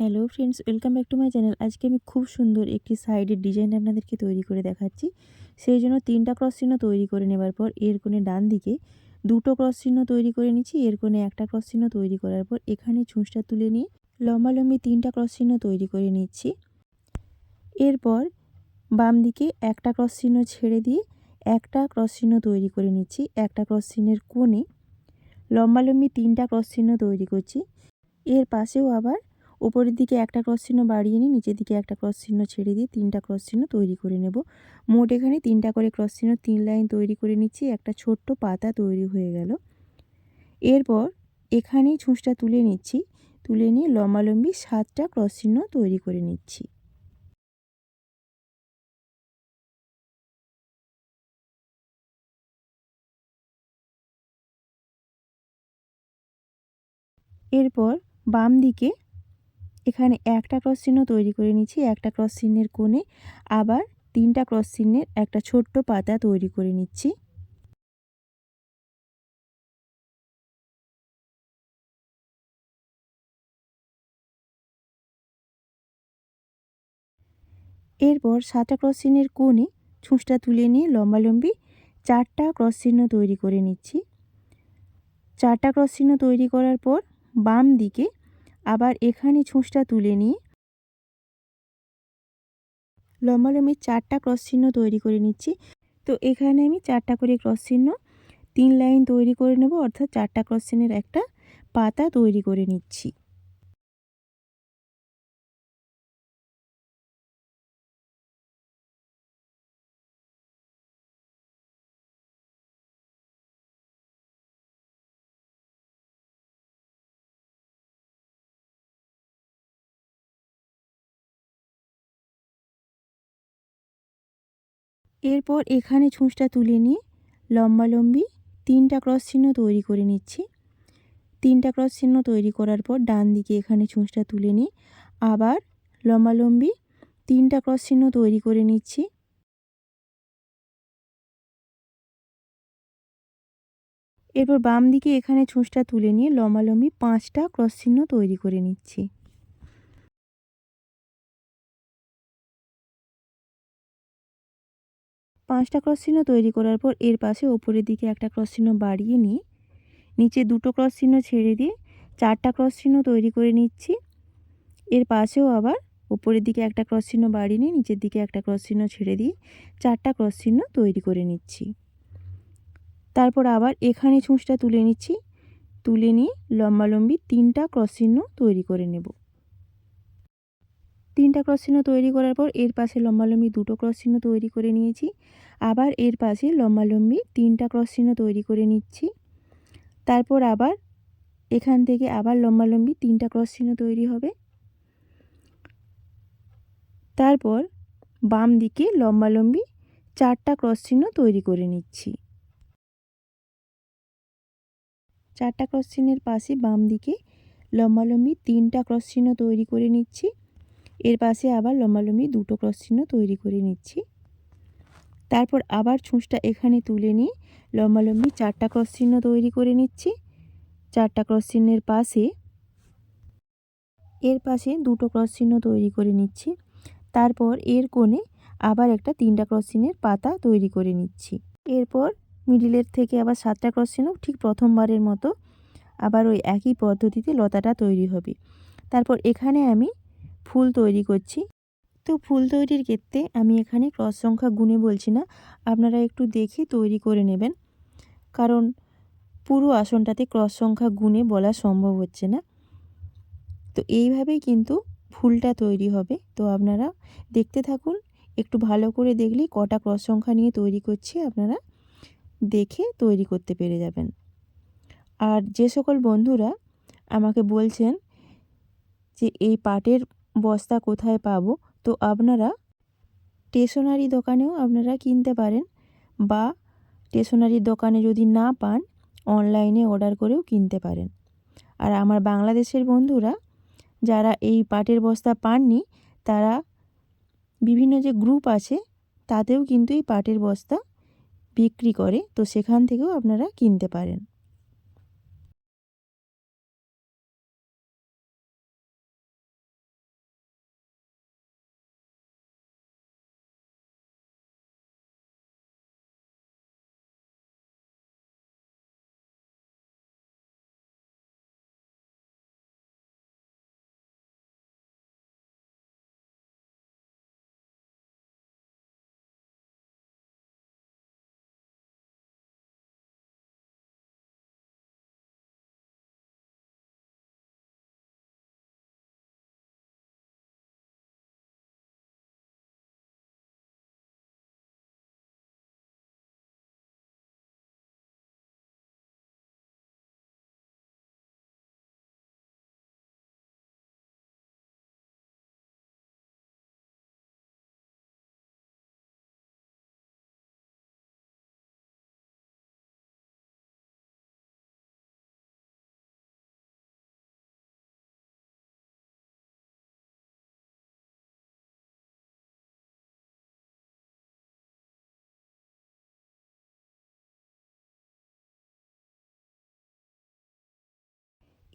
Hello friends welcome back to my channel আজকে আমি খুব সুন্দর একটি সাইডের ডিজাইন আপনাদেরকে তৈরি করে দেখাচ্ছি। সেই জন্য তিনটা ক্রস চিহ্ন তৈরি করে নেবার পর এর কোণে ডান দিকে দুটো ক্রস চিহ্ন তৈরি করে নিচ্ছি, এর কোণে একটা ক্রস চিহ্ন তৈরি করার পর এখানে ছুঁচটা তুলে নিয়ে লম্বালম্বি তিনটা ক্রস চিহ্ন তৈরি করে নিচ্ছি। এরপর বাম দিকে একটা ক্রস চিহ্ন ছেড়ে দিয়ে একটা ক্রস চিহ্ন তৈরি করে নিচ্ছি, একটা ক্রস চিহ্নের কোণে লম্বালম্বি তিনটা ক্রস চিহ্ন তৈরি করছি। এর পাশেও আবার ওপরের দিকে একটা ক্রস চিহ্ন বাড়িয়ে নিই, নিচের দিকে একটা ক্রস চিহ্ন ছেড়ে দিয়ে তিনটা ক্রস চিহ্ন তৈরি করে নেব। মোট এখানে তিনটা করে ক্রস চিহ্ন, তিন লাইন তৈরি করে নিচ্ছি, একটা ছোট্ট পাতা তৈরি হয়ে গেল। এরপর এখানেই ছুঁচটা তুলে নিচ্ছি, তুলে নিয়ে লম্বালম্বি সাতটা ক্রস চিহ্ন তৈরি করে নিচ্ছি। এরপর বাম দিকে এখানে একটা ক্রস চিহ্ন তৈরি করে নিচ্ছি, একটা ক্রস চিহ্নের কোণে আবার তিনটা ক্রস চিহ্নের একটা ছোট্ট পাতা তৈরি করে নিচ্ছি। এরপর সাতটা ক্রস চিহ্নের কোণে ছুঁচটা তুলে নিয়ে লম্বালম্বি চারটা ক্রস চিহ্ন তৈরি করে নিচ্ছি। চারটা ক্রস চিহ্ন তৈরি করার পর বাম দিকে আবার এখানে ছুঁচটা তুলে নিয়ে লম্বালম্বি চারটা ক্রস চিহ্ন তৈরি করে নিচ্ছি। তো এখানে আমি চারটা করে ক্রস চিহ্ন, তিন লাইন তৈরি করে নেব, অর্থাৎ চারটা ক্রস চিহ্নের একটা পাতা তৈরি করে নিচ্ছি। এরপর এখানে ছুঁচটা তুলে নিয়ে লম্বালম্বি তিনটা ক্রস চিহ্ন তৈরি করে নিচ্ছি। তিনটা ক্রস চিহ্ন তৈরি করার পর ডান দিকে এখানে ছুঁচটা তুলে নিয়ে আবার লম্বালম্বি তিনটা ক্রস চিহ্ন তৈরি করে নিচ্ছি। এরপর বাম দিকে এখানে ছুঁচটা তুলে নিয়ে লম্বালম্বি পাঁচটা ক্রস চিহ্ন তৈরি করে নিচ্ছি। পাঁচটা ক্রস চিহ্ন তৈরি করার পর এর পাশে ওপরের দিকে একটা ক্রস চিহ্ন বাড়িয়ে নিয়ে নিচে দুটো ক্রস চিহ্ন ছেড়ে দিয়ে চারটা ক্রস চিহ্ন তৈরি করে নিচ্ছি। এর পাশেও আবার ওপরের দিকে একটা ক্রস চিহ্ন বাড়িয়ে নিয়ে নিচের দিকে একটা ক্রস চিহ্ন ছেড়ে দিয়ে চারটা ক্রস চিহ্ন তৈরি করে নিচ্ছি। তারপর আবার এখানে ছুঁচটা তুলে নিচ্ছি। তুলে নিয়ে লম্বালম্বি তিনটা ক্রস চিহ্ন তৈরি করে নেব। তিনটা ক্রস চিহ্ন তৈরি করার পর এর পাশে লম্বালম্বি দুটো ক্রস চিহ্ন তৈরি করে নিয়েছি। আবার এর পাশে লম্বালম্বি তিনটা ক্রস চিহ্ন তৈরি করে নিচ্ছি। তারপর আবার এখান থেকে আবার লম্বালম্বি তিনটা ক্রস চিহ্ন তৈরি হবে। তারপর বাম দিকে লম্বালম্বি চারটা ক্রস চিহ্ন তৈরি করে নিচ্ছি। চারটা ক্রস চিহ্নের পাশে বাম দিকে লম্বালম্বি তিনটা ক্রস চিহ্ন তৈরি করে নিচ্ছি। এর পাশে আবার লম্বালম্বি দুটো ক্রস চিহ্ন তৈরি করে নিচ্ছি। তারপর আবার ছুঁচটা এখানে তুলে নিয়ে লম্বালম্বি চারটা ক্রস চিহ্ন তৈরি করে নিচ্ছি। চারটা ক্রস চিহ্নের পাশে এর পাশে দুটো ক্রস চিহ্ন তৈরি করে নিচ্ছি। তারপর এর কোণে আবার একটা তিনটা ক্রস চিহ্নের পাতা তৈরি করে নিচ্ছি। এরপর মিডিলের থেকে আবার সাতটা ক্রস চিহ্ন ঠিক প্রথমবারের মতো আবার ওই একই পদ্ধতিতে লতাটা তৈরি হবে। তারপর এখানে আমি ফুল তৈরি করছি। তো ফুল তৈরির ক্ষেত্রে আমি এখানে ক্রস সংখ্যা গুনে বলছি না, আপনারা একটু দেখে তৈরি করে নেবেন। কারণ পুরো আসনটাতে ক্রস সংখ্যা গুনে বলা সম্ভব হচ্ছে না। তো এইভাবেই কিন্তু ফুলটা তৈরি হবে। তো আপনারা দেখতে থাকুন, একটু ভালো করে দেখলেই কটা ক্রস সংখ্যা নিয়ে তৈরি করছি আপনারা দেখে তৈরি করতে পেরে যাবেন। আর যে সকল বন্ধুরা আমাকে বলছেন যে এই পাটের বস্তা কোথায় পাবো? তো আপনারা স্টেশনারি দোকানেও আপনারা কিনতে পারেন বা স্টেশনারির দোকানে যদি না পান অনলাইনে অর্ডার করেও কিনতে পারেন। আর আমার বাংলাদেশের বন্ধুরা, যারা এই পাটের বস্তা পাননি, তারা বিভিন্ন যে গ্রুপ আছে, তাতেও কিন্তু এই পাটের বস্তা বিক্রি করে। তো সেখান থেকেও আপনারা কিনতে পারেন।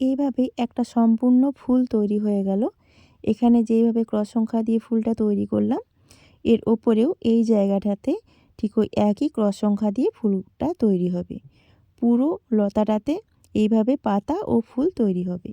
এইভাবে একটা সম্পূর্ণ ফুল তৈরি হয়ে গেল। এখানে যেইভাবে ক্রস সংখ্যা দিয়ে ফুলটা তৈরি করলাম, এর ওপরেও এই জায়গাটাতে ঠিক ওই একই ক্রস সংখ্যা দিয়ে ফুলটা তৈরি হবে। পুরো লতাটাতে এইভাবে পাতা ও ফুল তৈরি হবে।